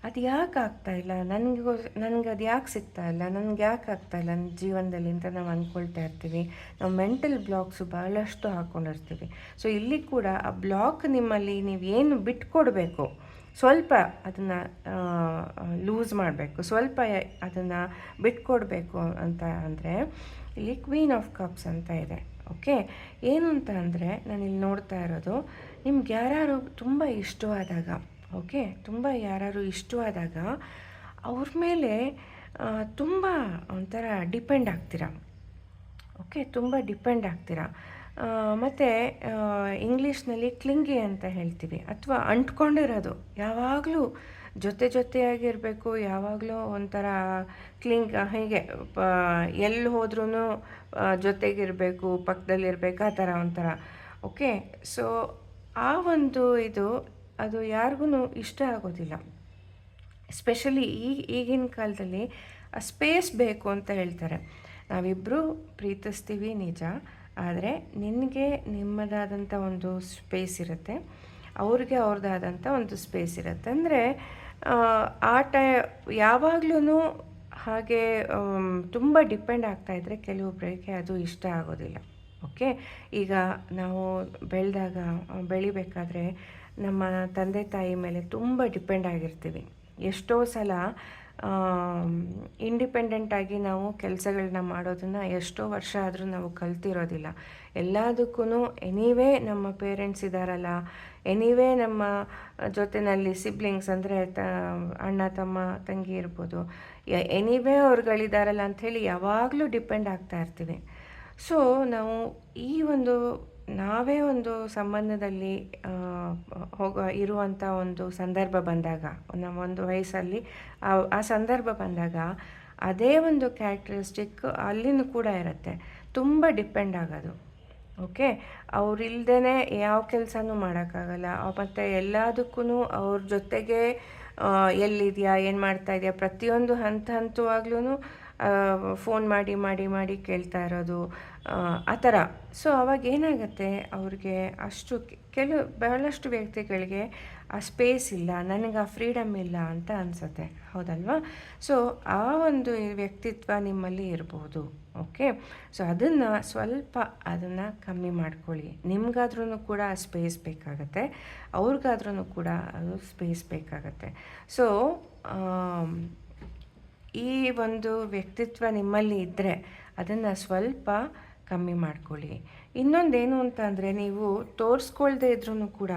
ಅದು ಯಾಕೆ ಆಗ್ತಾ ಇಲ್ಲ? ನನಗೆ ನನಗೆ ಅದು ಯಾಕೆ ಸಿಗ್ತಾ ಇಲ್ಲ? ನನಗೆ ಯಾಕೆ ಆಗ್ತಾ ಇಲ್ಲ? ನನ್ನ ಜೀವನದಲ್ಲಿ ಅಂತ ನಾವು ಅಂದ್ಕೊಳ್ತಾ ಇರ್ತೀವಿ. ನಾವು ಮೆಂಟಲ್ ಬ್ಲಾಕ್ಸು ಬಹಳಷ್ಟು ಹಾಕ್ಕೊಂಡಿರ್ತೀವಿ ಸೊ ಇಲ್ಲಿ ಕೂಡ ಆ ಬ್ಲಾಕ್ ನಿಮ್ಮಲ್ಲಿ ನೀವು ಏನು ಬಿಟ್ಕೊಡ್ಬೇಕು? ಸ್ವಲ್ಪ ಅದನ್ನು ಲೂಸ್ ಮಾಡಬೇಕು. ಸ್ವಲ್ಪ ಅದನ್ನು ಬಿಟ್ಕೊಡ್ಬೇಕು ಅಂತ ಅಂದರೆ, ಇಲ್ಲಿ ಕ್ವೀನ್ ಆಫ್ ಕಪ್ಸ್ ಅಂತ ಇದೆ. ಓಕೆ ಏನು ಅಂತ ಅಂದರೆ, ನಾನಿಲ್ಲಿ ನೋಡ್ತಾ ಇರೋದು, ನಿಮ್ಗೆ ಯಾರ್ಯಾರು ತುಂಬ ಇಷ್ಟವಾದಾಗ ಓಕೆ ತುಂಬ ಯಾರು ಇಷ್ಟವಾದಾಗ, ಅವ್ರ ಮೇಲೆ ತುಂಬ ಒಂಥರ ಡಿಪೆಂಡ್ ಆಗ್ತೀರಾ? ಓಕೆ ತುಂಬ ಡಿಪೆಂಡ್ ಆಗ್ತೀರಾ? ಮತ್ತು ಇಂಗ್ಲೀಷ್ನಲ್ಲಿ ಕ್ಲಿಂಗಿ ಅಂತ ಹೇಳ್ತೀವಿ. ಅಥವಾ ಅಂಟ್ಕೊಂಡಿರೋದು. ಯಾವಾಗಲೂ ಜೊತೆ ಜೊತೆಯಾಗಿರಬೇಕು, ಯಾವಾಗಲೂ ಒಂಥರ ಕ್ಲಿಂಗ್, ಹೀಗೆ ಪ ಎಲ್ಲಿ ಹೋದ್ರೂ ಜೊತೆಗಿರಬೇಕು ಪಕ್ಕದಲ್ಲಿರಬೇಕು ಆ ಥರ ಒಂಥರ. ಓಕೆ? ಸೊ, ಆ ಒಂದು ಇದು ಅದು ಯಾರಿಗೂ ಇಷ್ಟ ಆಗೋದಿಲ್ಲ. ಸ್ಪೆಷಲಿ ಈ, ಈಗಿನ ಕಾಲದಲ್ಲಿ ಸ್ಪೇಸ್ ಬೇಕು ಅಂತ ಹೇಳ್ತಾರೆ. ನಾವಿಬ್ಬರೂ ಪ್ರೀತಿಸ್ತೀವಿ ನಿಜ. ಆದರೆ ನಿನಗೆ ನಿಮ್ಮದಾದಂಥ ಒಂದು ಸ್ಪೇಸ್ ಇರುತ್ತೆ, ಅವ್ರಿಗೆ ಅವ್ರದ್ದಾದಂಥ ಒಂದು ಸ್ಪೇಸ್ ಇರುತ್ತೆ. ಅಂದರೆ, ಆ ಟೈ ಯಾವಾಗ್ಲೂ ಹಾಗೆ ತುಂಬ ಡಿಪೆಂಡ್ ಆಗ್ತಾಯಿದ್ರೆ ಕೆಲವೊಬ್ಬರಿಗೆ ಅದು ಇಷ್ಟ ಆಗೋದಿಲ್ಲ. ಓಕೆ ಈಗ ನಾವು ಬೆಳೆದಾಗ, ಬೆಳಿಬೇಕಾದ್ರೆ ನಮ್ಮ ತಂದೆ ತಾಯಿ ಮೇಲೆ ತುಂಬ ಡಿಪೆಂಡ್ ಆಗಿರ್ತೀವಿ. ಎಷ್ಟೋ ಸಲ ಇಂಡಿಪೆಂಡೆಂಟಾಗಿ ನಾವು ಕೆಲಸಗಳನ್ನ ಮಾಡೋದನ್ನು ಎಷ್ಟೋ ವರ್ಷ ಆದರೂ ನಾವು ಕಲ್ತಿರೋದಿಲ್ಲ. ಎಲ್ಲದಕ್ಕೂ ಎನಿವೇ ನಮ್ಮ ಪೇರೆಂಟ್ಸ್ ಇದ್ದಾರಲ್ಲ ಎನಿವೇ ನಮ್ಮ ಜೊತೆಯಲ್ಲಿ ಸಿಬ್ಲಿಂಗ್ಸ್ ಅಂದರೆ ತ, ಅಣ್ಣ, ತಮ್ಮ, ತಂಗಿ ಇರ್ಬೋದು. ಎನಿವೇ ಅವ್ರುಗಳಿದ್ದಾರಲ್ಲ ಅಂಥೇಳಿ ಯಾವಾಗಲೂ ಡಿಪೆಂಡ್ ಆಗ್ತಾ ಇರ್ತೀವಿ. ಸೊ ನಾವು ಈ ಒಂದು ನಾವೇ ಒಂದು ಸಂಬಂಧದಲ್ಲಿ ಹೋಗ ಇರುವಂಥ ಒಂದು ಸಂದರ್ಭ ಬಂದಾಗ, ನಮ್ಮ ಒಂದು ವಯಸ್ಸಲ್ಲಿ ಆ ಸಂದರ್ಭ ಬಂದಾಗ ಅದೇ ಒಂದು ಕ್ಯಾರೆಕ್ಟರಿಸ್ಟಿಕ್ ಅಲ್ಲಿನೂ ಕೂಡ ಇರುತ್ತೆ. ತುಂಬ ಡಿಪೆಂಡ್ ಆಗೋದು. ಓಕೆ ಅವರಿಲ್ದೇನೆ ಯಾವ ಕೆಲಸನೂ ಮಾಡೋಕ್ಕಾಗಲ್ಲ. ಮತ್ತು ಎಲ್ಲದಕ್ಕೂ ಅವ್ರ ಜೊತೆಗೆ ಎಲ್ಲಿದೆಯಾ, ಏನು ಮಾಡ್ತಾ ಇದೆಯಾ, ಪ್ರತಿಯೊಂದು ಹಂತ ಹಂತವಾಗ್ಲೂ ಫೋನ್ ಮಾಡಿ ಮಾಡಿ ಮಾಡಿ ಕೇಳ್ತಾ ಇರೋದು. ಆ, ಥರ. ಸೊ ಅವಾಗ ಏನಾಗುತ್ತೆ ಅವ್ರಿಗೆ ಅಷ್ಟು ಕೆಲವು ಬಹಳಷ್ಟು ವ್ಯಕ್ತಿಗಳಿಗೆ ಆ ಸ್ಪೇಸ್ ಇಲ್ಲ ನನಗೆ ಆ ಫ್ರೀಡಮ್ ಇಲ್ಲ ಅಂತ ಅನಿಸುತ್ತೆ. ಹೌದಲ್ವಾ? ಸೊ ಆ ಒಂದು ವ್ಯಕ್ತಿತ್ವ ನಿಮ್ಮಲ್ಲಿ ಇರಬಹುದು ಓಕೆ ಸೊ ಅದನ್ನು ಸ್ವಲ್ಪ ಅದನ್ನು ಕಮ್ಮಿ ಮಾಡ್ಕೊಳ್ಳಿ. ನಿಮ್ಗಾದ್ರೂ ಕೂಡ ಆ ಸ್ಪೇಸ್ ಬೇಕಾಗತ್ತೆ. ಅವ್ರಿಗಾದ್ರೂ ಕೂಡ ಅದು ಸ್ಪೇಸ್ ಬೇಕಾಗತ್ತೆ. ಸೊ ಈ ಒಂದು ವ್ಯಕ್ತಿತ್ವ ನಿಮ್ಮಲ್ಲಿ ಇದ್ದರೆ ಅದನ್ನು ಸ್ವಲ್ಪ ಕಮ್ಮಿ ಮಾಡ್ಕೊಳ್ಳಿ. ಇನ್ನೊಂದೇನು ಅಂತ ಅಂದರೆ ನೀವು ತೋರಿಸ್ಕೊಳ್ದೇ ಇದ್ರೂ ಕೂಡ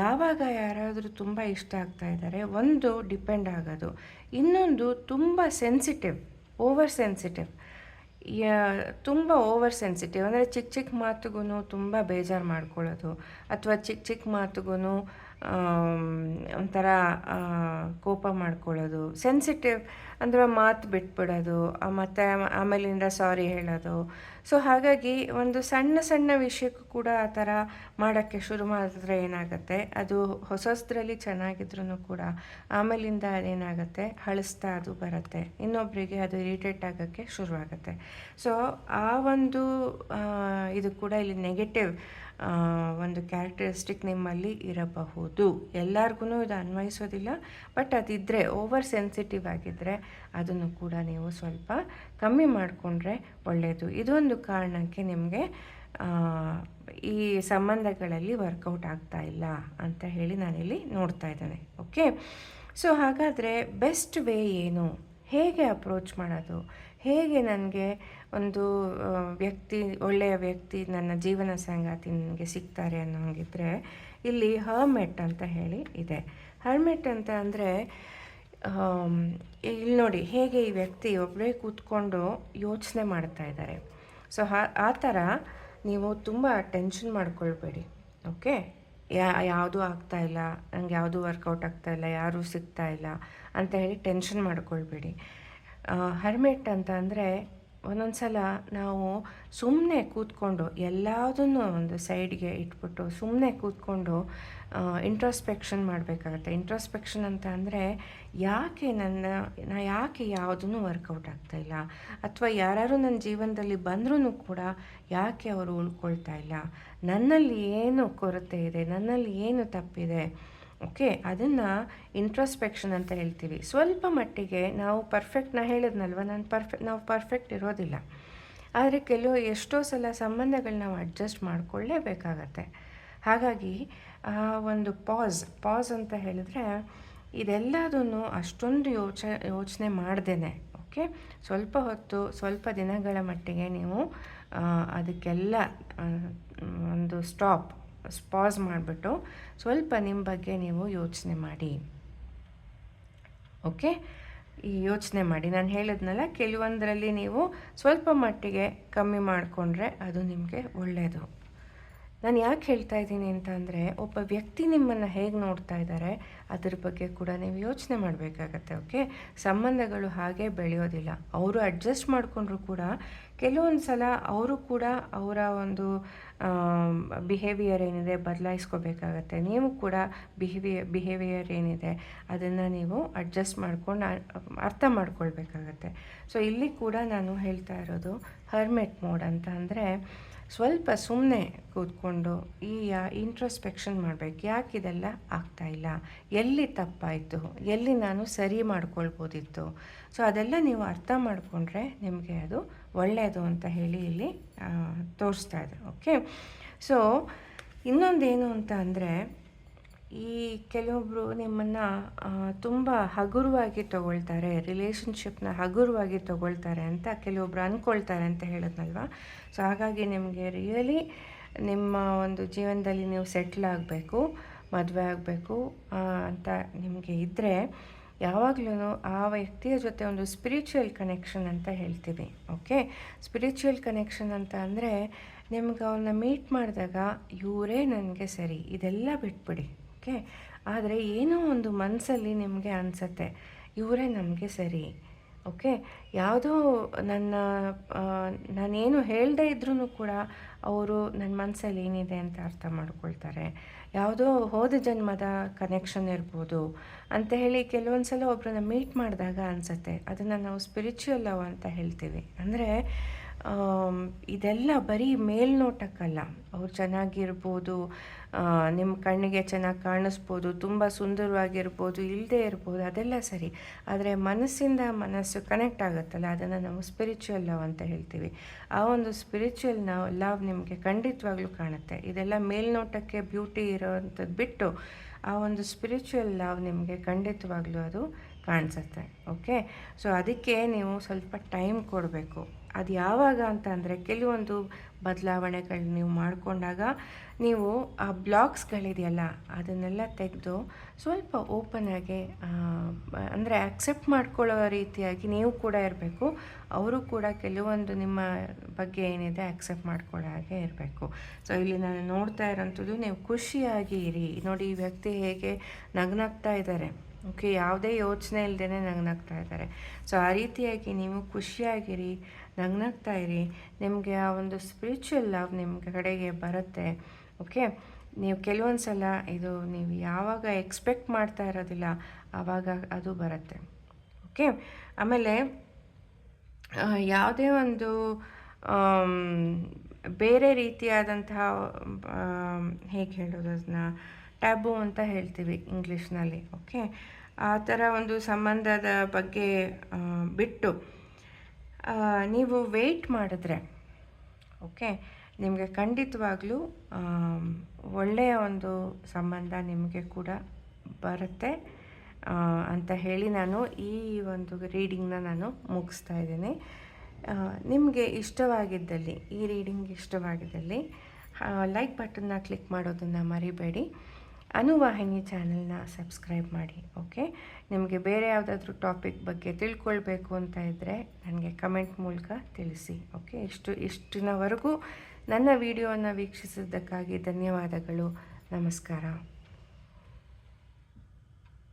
ಯಾವಾಗ ಯಾರಾದರೂ ತುಂಬ ಇಷ್ಟ ಆಗ್ತಾ ಇದ್ದಾರೆ ಒಂದು ಡಿಪೆಂಡ್ ಆಗೋದು. ಇನ್ನೊಂದು ತುಂಬ ಸೆನ್ಸಿಟಿವ್, ಓವರ್ ಸೆನ್ಸಿಟಿವ್. ತುಂಬ ಓವರ್ ಸೆನ್ಸಿಟಿವ್. ಅಂದರೆ ಚಿಕ್ಕ ಚಿಕ್ಕ ಮಾತುಗೂ ತುಂಬ ಬೇಜಾರು ಮಾಡ್ಕೊಳ್ಳೋದು. ಅಥವಾ ಚಿಕ್ಕ ಚಿಕ್ಕ ಮಾತುಗೂ ಒಂಥರ ಕೋಪ ಮಾಡ್ಕೊಳ್ಳೋದು ಸೆನ್ಸಿಟಿವ್ ಅಂದರೆ ಮಾತು ಬಿಟ್ಬಿಡೋದು ಮತ್ತು ಮತ್ತೆ ಆಮ- ಆಮೇಲಿಂದ ಸಾರಿ ಹೇಳೋದು. ಸೊ ಹಾಗಾಗಿ ಒಂದು ಸಣ್ಣ ಸಣ್ಣ ವಿಷಯಕ್ಕೂ ಕೂಡ ಆ ಥರ ಮಾಡೋಕ್ಕೆ ಶುರು ಮಾಡಿದ್ರೆ ಏನಾಗುತ್ತೆ? ಅದು ಹೊಸದ್ರಲ್ಲಿ ಚೆನ್ನಾಗಿದ್ರೂ ಕೂಡ ಆಮೇಲಿಂದ ಅದೇನಾಗುತ್ತೆ? ಹಳಿಸ್ತಾ ಅದು ಬರುತ್ತೆ. ಇನ್ನೊಬ್ಬರಿಗೆ ಅದು ಇರಿಟೇಟ್ ಆಗೋಕ್ಕೆ ಶುರುವಾಗುತ್ತೆ. ಸೊ ಆ ಒಂದು ಇದು ಕೂಡ ಇಲ್ಲಿ ನೆಗೆಟಿವ್ ಒಂದು ಕ್ಯಾರೆಕ್ಟರಿಸ್ಟಿಕ್ ನಿಮ್ಮಲ್ಲಿ ಇರಬಹುದು. ಎಲ್ಲರಿಗೂ ಇದು ಅನ್ವಯಿಸೋದಿಲ್ಲ ಬಟ್ ಅದಿದ್ದರೆ ಓವರ್ ಸೆನ್ಸಿಟಿವ್ ಆಗಿದ್ದರೆ ಅದನ್ನು ಕೂಡ ನೀವು ಸ್ವಲ್ಪ ಕಮ್ಮಿ ಮಾಡಿಕೊಂಡ್ರೆ ಒಳ್ಳೆಯದು ಇದೊಂದು ಕಾರಣಕ್ಕೆ ನಿಮಗೆ ಈ ಸಂಬಂಧಗಳಲ್ಲಿ ವರ್ಕೌಟ್ ಆಗ್ತಾ ಇಲ್ಲ ಅಂತ ಹೇಳಿ ನಾನಿಲ್ಲಿ ನೋಡ್ತಾ ಇದ್ದೇನೆ. ಓಕೆ ಸೊ ಹಾಗಾದರೆ ಬೆಸ್ಟ್ ವೇ ಏನು? ಹೇಗೆ ಅಪ್ರೋಚ್ ಮಾಡೋದು? ಹೇಗೆ ನನಗೆ ಒಂದು ವ್ಯಕ್ತಿ, ಒಳ್ಳೆಯ ವ್ಯಕ್ತಿ ನನ್ನ ಜೀವನ ಸಂಗಾತಿ ನನಗೆ ಸಿಗ್ತಾರೆ ಅನ್ನೋಂಗಿದ್ರೆ ಇಲ್ಲಿ ಹರ್ಮೆಟ್ ಅಂತ ಹೇಳಿ ಇದೆ. ಹರ್ಮೆಟ್ ಅಂತ ಅಂದರೆ ಇಲ್ಲಿ ನೋಡಿ ಹೇಗೆ ಈ ವ್ಯಕ್ತಿ ಒಬ್ಬರೇ ಕೂತ್ಕೊಂಡು ಯೋಚನೆ ಮಾಡ್ತಾ ಇದ್ದಾರೆ. ಸೊ ಆ ಥರ ನೀವು ತುಂಬ ಟೆನ್ಷನ್ ಮಾಡ್ಕೊಳ್ಬೇಡಿ, ಓಕೆ? ಯಾ, ಯಾವುದೂ ಆಗ್ತಾ ಇಲ್ಲ ನನಗೆ ಯಾವುದೂ ವರ್ಕೌಟ್ ಆಗ್ತಾ ಇಲ್ಲ, ಯಾರೂ ಸಿಗ್ತಾ ಇಲ್ಲ ಅಂತ ಹೇಳಿ ಟೆನ್ಷನ್ ಮಾಡ್ಕೊಳ್ಬೇಡಿ. ಹರ್ಮೆಟ್ ಅಂತ ಅಂದರೆ ಒಂದೊಂದು ಸಲ ನಾವು ಸುಮ್ಮನೆ ಕೂತ್ಕೊಂಡು ಎಲ್ಲದನ್ನು ಒಂದು ಸೈಡ್ಗೆ ಇಟ್ಬಿಟ್ಟು ಸುಮ್ಮನೆ ಕೂತ್ಕೊಂಡು ಇಂಟ್ರೋಸ್ಪೆಕ್ಷನ್ ಮಾಡಬೇಕಾಗತ್ತೆ. ಇಂಟ್ರೋಸ್ಪೆಕ್ಷನ್ ಅಂತ ಅಂದರೆ ಯಾಕೆ ನನ್ನ, ನಾ ಯಾಕೆ ಯಾವುದನ್ನು ವರ್ಕೌಟ್ ಆಗ್ತಾ ಇಲ್ಲ? ಅಥವಾ ಯಾರು ನನ್ನ ಜೀವನದಲ್ಲಿ ಬಂದ್ರೂ ಕೂಡ ಯಾಕೆ ಅವರು ಉಳ್ಕೊಳ್ತಾ ಇಲ್ಲ? ನನ್ನಲ್ಲಿ ಏನು ಕೊರತೆ ಇದೆ? ನನ್ನಲ್ಲಿ ಏನು ತಪ್ಪಿದೆ? ಓಕೆ ಅದನ್ನು ಇಂಟ್ರಸ್ಪೆಕ್ಷನ್ ಅಂತ ಹೇಳ್ತೀವಿ. ಸ್ವಲ್ಪ ಮಟ್ಟಿಗೆ ನಾವು ಪರ್ಫೆಕ್ಟ್ನ ಹೇಳಿದ್ನಲ್ವ? ನಾನು ಪರ್ಫೆಕ್ಟ್ ನಾವು ಪರ್ಫೆಕ್ಟ್ ಇರೋದಿಲ್ಲ. ಆದರೆ ಕೆಲವು ಎಷ್ಟೋ ಸಲ ಸಂಬಂಧಗಳನ್ನ ನಾವು ಅಡ್ಜಸ್ಟ್ ಮಾಡಿಕೊಳ್ಳೇಬೇಕಾಗತ್ತೆ. ಹಾಗಾಗಿ ಒಂದು ಪಾಸ್ ಪಾಸ್ ಅಂತ ಹೇಳಿದ್ರೆ ಇದೆಲ್ಲದನ್ನು ಅಷ್ಟೊಂದು ಯೋಚ, ಯೋಚನೆ ಮಾಡ್ದೇನೆ ಓಕೆ ಸ್ವಲ್ಪ ಹೊತ್ತು, ಸ್ವಲ್ಪ ದಿನಗಳ ಮಟ್ಟಿಗೆ ನೀವು ಅದಕ್ಕೆಲ್ಲ ಒಂದು ಸ್ಟಾಪ್ ಪಾಸ್ ಮಾಡಿಬಿಟ್ಟು ಸ್ವಲ್ಪ ನಿಮ್ಮ ಬಗ್ಗೆ ನೀವು ಯೋಚನೆ ಮಾಡಿ. ಓಕೆ ಈ ಯೋಚನೆ ಮಾಡಿ. ನಾನು ಹೇಳಿದ್ನಲ್ಲ, ಕೆಲವೊಂದರಲ್ಲಿ ನೀವು ಸ್ವಲ್ಪ ಮಟ್ಟಿಗೆ ಕಮ್ಮಿ ಮಾಡಿಕೊಂಡ್ರೆ ಅದು ನಿಮಗೆ ಒಳ್ಳೆಯದು ನಾನು ಯಾಕೆ ಹೇಳ್ತಾ ಇದ್ದೀನಿ ಅಂತ ಅಂದರೆ, ಒಬ್ಬ ವ್ಯಕ್ತಿ ನಿಮ್ಮನ್ನು ಹೇಗೆ ನೋಡ್ತಾ ಇದ್ದಾರೆ ಅದ್ರ ಬಗ್ಗೆ ಕೂಡ ನೀವು ಯೋಚನೆ ಮಾಡಬೇಕಾಗತ್ತೆ ಓಕೆ ಸಂಬಂಧಗಳು ಹಾಗೆ ಬೆಳೆಯೋದಿಲ್ಲ. ಅವರು ಅಡ್ಜಸ್ಟ್ ಮಾಡಿಕೊಂಡ್ರು ಕೂಡ ಕೆಲವೊಂದು ಸಲ ಅವರು ಕೂಡ ಅವರ ಒಂದು ಬಿಹೇವಿಯರ್ ಏನಿದೆ ಬದಲಾಯಿಸ್ಕೋಬೇಕಾಗತ್ತೆ. ನೀವು ಕೂಡ ಬಿಹೇವಿಯರ್ ಬಿಹೇವಿಯರ್ ಏನಿದೆ ಅದನ್ನು ನೀವು ಅಡ್ಜಸ್ಟ್ ಮಾಡ್ಕೊಂಡು ಅರ್ಥ ಮಾಡ್ಕೊಳ್ಬೇಕಾಗತ್ತೆ. ಸೊ ಇಲ್ಲಿ ಕೂಡ ನಾನು ಹೇಳ್ತಾ ಇರೋದು ಹರ್ಮೆಟ್ ಮೋಡ್ ಅಂತ ಅಂದರೆ ಸ್ವಲ್ಪ ಸುಮ್ಮನೆ ಕೂತ್ಕೊಂಡು ಈ ಇಂಟ್ರಸ್ಪೆಕ್ಷನ್ ಮಾಡಬೇಕು. ಯಾಕೆ ಇದೆಲ್ಲ ಆಗ್ತಾ ಇಲ್ಲ? ಎಲ್ಲಿ ತಪ್ಪಾಯಿತು? ಎಲ್ಲಿ ನಾನು ಸರಿ ಮಾಡ್ಕೊಳ್ಬೋದಿತ್ತು? ಸೊ ಅದೆಲ್ಲ ನೀವು ಅರ್ಥ ಮಾಡಿಕೊಂಡ್ರೆ ನಿಮಗೆ ಅದು ಒಳ್ಳೆಯದು ಅಂತ ಹೇಳಿ ಇಲ್ಲಿ ತೋರಿಸ್ತಾ ಇದೆ ಓಕೆ ಸೊ ಇನ್ನೊಂದೇನು ಅಂತ ಅಂದರೆ, ಈ ಕೆಲವೊಬ್ಬರು ನಿಮ್ಮನ್ನು ತುಂಬ ಹಗುರವಾಗಿ ತಗೊಳ್ತಾರೆ ರಿಲೇಷನ್ಶಿಪ್ನ ಹಗುರವಾಗಿ ತಗೊಳ್ತಾರೆ ಅಂತ ಕೆಲವೊಬ್ರು ಅಂದ್ಕೊಳ್ತಾರೆ ಅಂತ ಹೇಳಿದ್ನಲ್ವ? ಸೊ ಹಾಗಾಗಿ ನಿಮಗೆ ರಿಯಲಿ ನಿಮ್ಮ ಒಂದು ಜೀವನದಲ್ಲಿ ನೀವು ಸೆಟ್ಲ್ ಆಗಬೇಕು, ಮದುವೆ ಆಗಬೇಕು ಅಂತ ನಿಮಗೆ ಇದ್ದರೆ ಯಾವಾಗಲೂ ಆ ವ್ಯಕ್ತಿಯ ಜೊತೆ ಒಂದು ಸ್ಪಿರಿಚುವಲ್ ಕನೆಕ್ಷನ್ ಅಂತ ಹೇಳ್ತೀವಿ ಓಕೆ ಸ್ಪಿರಿಚುವಲ್ ಕನೆಕ್ಷನ್ ಅಂತ ಅಂದರೆ ನಿಮ್ಗೆ ಅವನ್ನ ಮೀಟ್ ಮಾಡಿದಾಗ ಇವರೇ ನನಗೆ ಸರಿ, ಇದೆಲ್ಲ ಬಿಟ್ಬಿಡಿ ಓಕೆ ಆದರೆ ಏನೋ ಒಂದು ಮನಸ್ಸಲ್ಲಿ ನಿಮಗೆ ಅನಿಸತ್ತೆ, ಇವರೇ ನಮಗೆ ಸರಿ ಓಕೆ ಯಾವುದೋ ನನ್ನ ನಾನೇನು ಹೇಳದೇ ಇದ್ರೂ ಕೂಡ ಅವರು ನನ್ನ ಮನಸ್ಸಲ್ಲಿ ಏನಿದೆ ಅಂತ ಅರ್ಥ ಮಾಡ್ಕೊಳ್ತಾರೆ. ಯಾವುದೋ ಹೋದ ಜನ್ಮದ ಕನೆಕ್ಷನ್ ಇರ್ಬೋದು ಅಂತ ಹೇಳಿ ಕೆಲವೊಂದು ಸಲ ಒಬ್ಬರನ್ನ ಮೀಟ್ ಮಾಡಿದಾಗ ಅನಿಸುತ್ತೆ. ಅದನ್ನು ನಾವು ಸ್ಪಿರಿಚುವಲ್ ಲವ್ ಅಂತ ಹೇಳ್ತೀವಿ. ಅಂದರೆ ಇದೆಲ್ಲ ಬರೀ ಮೇಲ್ನೋಟಕ್ಕಲ್ಲ. ಅವ್ರು ಚೆನ್ನಾಗಿರ್ಬೋದು ನಿಮ್ಮ ಕಣ್ಣಿಗೆ ಚೆನ್ನಾಗಿ ಕಾಣಿಸ್ಬೋದು, ತುಂಬ ಸುಂದರವಾಗಿರ್ಬೋದು ಇಲ್ಲದೆ ಇರ್ಬೋದು, ಅದೆಲ್ಲ ಸರಿ. ಆದರೆ ಮನಸ್ಸಿಂದ ಮನಸ್ಸು ಕನೆಕ್ಟ್ ಆಗುತ್ತಲ್ಲ, ಅದನ್ನು ನಾವು ಸ್ಪಿರಿಚುವಲ್ ಲವ್ ಅಂತ ಹೇಳ್ತೀವಿ. ಆ ಒಂದು ಸ್ಪಿರಿಚುವಲ್ ನಾವು ಲವ್ ನಿಮಗೆ ಖಂಡಿತವಾಗ್ಲೂ ಕಾಣುತ್ತೆ. ಇದೆಲ್ಲ ಮೇಲ್ನೋಟಕ್ಕೆ ಬ್ಯೂಟಿ ಇರೋವಂಥದ್ದು ಬಿಟ್ಟು ಆ ಒಂದು ಸ್ಪಿರಿಚುವಲ್ ಲವ್ ನಿಮಗೆ ಖಂಡಿತವಾಗ್ಲೂ ಅದು ಕಾಣಿಸುತ್ತೆ ಓಕೆ ಸೊ ಅದಕ್ಕೆ ನೀವು ಸ್ವಲ್ಪ ಟೈಮ್ ಕೊಡಬೇಕು. ಅದು ಯಾವಾಗ ಅಂತ ಅಂದರೆ, ಕೆಲವೊಂದು ಬದಲಾವಣೆಗಳು ನೀವು ಮಾಡಿಕೊಂಡಾಗ ನೀವು ಆ ಬ್ಲಾಕ್ಸ್ಗಳಿದೆಯಲ್ಲ, ಅದನ್ನೆಲ್ಲ ತೆಗೆದು ಸ್ವಲ್ಪ ಓಪನ್ ಆಗಿ ಅಂದರೆ ಅಕ್ಸೆಪ್ಟ್ ಮಾಡ್ಕೊಳ್ಳೋ ರೀತಿಯಾಗಿ ನೀವು ಕೂಡ ಇರಬೇಕು. ಅವರು ಕೂಡ ಕೆಲವೊಂದು ನಿಮ್ಮ ಬಗ್ಗೆ ಏನಿದೆ ಅಕ್ಸೆಪ್ಟ್ ಮಾಡ್ಕೊಳ್ಳೋ ಹಾಗೆ ಇರಬೇಕು. ಸೊ ಇಲ್ಲಿ ನಾನು ನೋಡ್ತಾ ಇರೋಂಥದ್ದು ನೀವು ಖುಷಿಯಾಗಿ ಇರಿ. ನೋಡಿ, ಈ ವ್ಯಕ್ತಿ ಹೇಗೆ ನಗ್ನಾಗ್ತಾ ಇದ್ದಾರೆ. ಓಕೆ ಯಾವುದೇ ಯೋಚನೆ ಇಲ್ಲದೇ ನಗ್ನಾಗ್ತಾ ಇದ್ದಾರೆ. ಸೊ ಆ ರೀತಿಯಾಗಿ ನೀವು ಖುಷಿಯಾಗಿರಿ ನಗ್ನಾಗ್ತಾ ಇರಿ. ನಿಮಗೆ ಆ ಒಂದು ಸ್ಪಿರಿಚುವಲ್ ಲವ್ ನಿಮ್ಮ ಕಡೆಗೆ ಬರುತ್ತೆ. ಓಕೆ? ನೀವು ಕೆಲವೊಂದು ಸಲ ಇದು ನೀವು ಯಾವಾಗ ಎಕ್ಸ್ಪೆಕ್ಟ್ ಮಾಡ್ತಾ ಇರೋದಿಲ್ಲ, ಆವಾಗ ಅದು ಬರುತ್ತೆ. ಓಕೆ? ಆಮೇಲೆ ಯಾವುದೇ ಒಂದು ಬೇರೆ ರೀತಿಯಾದಂತಹ ಹೇಗೆ ಹೇಳೋದು ಅದನ್ನ? ಟ್ಯಾಬು ಅಂತ ಹೇಳ್ತೀವಿ ಇಂಗ್ಲೀಷ್ನಲ್ಲಿ, ಓಕೆ? ಆ ಥರ ಒಂದು ಸಂಬಂಧದ ಬಗ್ಗೆ ಬಿಟ್ಟು ನೀವು ವೆಯ್ಟ್ ಮಾಡಿದ್ರೆ, ಓಕೆ? ನಿಮಗೆ ಖಂಡಿತವಾಗ್ಲೂ ಒಳ್ಳೆಯ ಒಂದು ಸಂಬಂಧ ನಿಮಗೆ ಕೂಡ ಬರುತ್ತೆ. ಅಂತ ಹೇಳಿ ನಾನು ಈ ಒಂದು ರೀಡಿಂಗ್ನ ನಾನು ಮುಗಿಸ್ತಾ ಇದ್ದೀನಿ. ನಿಮಗೆ ಇಷ್ಟವಾಗಿದ್ದಲ್ಲಿ, ಈ ರೀಡಿಂಗ್ ಇಷ್ಟವಾಗಿದ್ದಲ್ಲಿ ಲೈಕ್ ಬಟನ್ನ ಕ್ಲಿಕ್ ಮಾಡೋದನ್ನು ಮರಿಬೇಡಿ. ಅನುವಾಹಿನಿ ಚಾನೆಲ್ನ ಸಬ್ಸ್ಕ್ರೈಬ್ ಮಾಡಿ ಓಕೆ ನಿಮಗೆ ಬೇರೆ ಯಾವುದಾದ್ರೂ ಟಾಪಿಕ್ ಬಗ್ಗೆ ತಿಳ್ಕೊಳ್ಬೇಕು ಅಂತ ಇದ್ದರೆ ನನಗೆ ಕಮೆಂಟ್ ಮೂಲಕ ತಿಳಿಸಿ ಓಕೆ ಇಷ್ಟು, ಇಷ್ಟಿನವರೆಗೂ ನನ್ನ ವಿಡಿಯೋವನ್ನು ವೀಕ್ಷಿಸಿದ್ದಕ್ಕಾಗಿ ಧನ್ಯವಾದಗಳು. ನಮಸ್ಕಾರ.